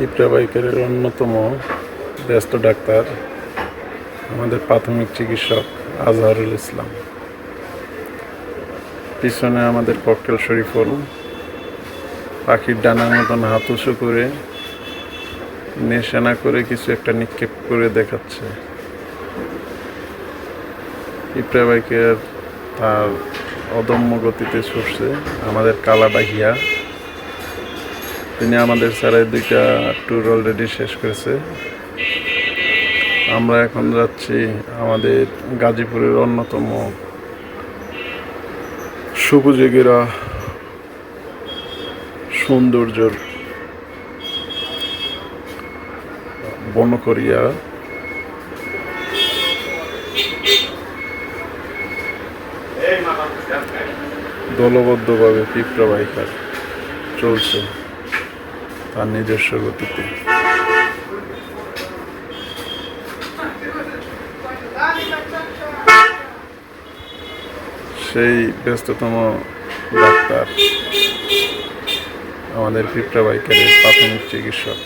পিঁপড়া বাইকারের অন্যতম ব্যস্ত ডাক্তার, আমাদের প্রাথমিক চিকিৎসক আজহারুল ইসলাম। পিছনে আমাদের ককটেল শরীফুল, পাখির ডানার মতন হাত উঁচু করে নেশানা করে কিছু একটা নিক্ষেপ করে দেখাচ্ছে। পিঁপড়া বাইকের তার অদম্য গতিতে ছুটছে আমাদের কালা ডাহিয়া তিনি আমাদের স্যারের দুইটা ট্যুর অলরেডি শেষ করেছে। আমরা এখন যাচ্ছি আমাদের গাজীপুরের অন্যতম সবুজে ঘেরা সৌন্দর্যর বনকরিয়া। দলবদ্ধভাবে পিঁপড়া বাইকার চলছে। তার নিজস্ব গতিতে। সেই ব্যস্ততম ডাক্তার আমাদের পিঁপড়া বাইকারের প্রাথমিক চিকিৎসক।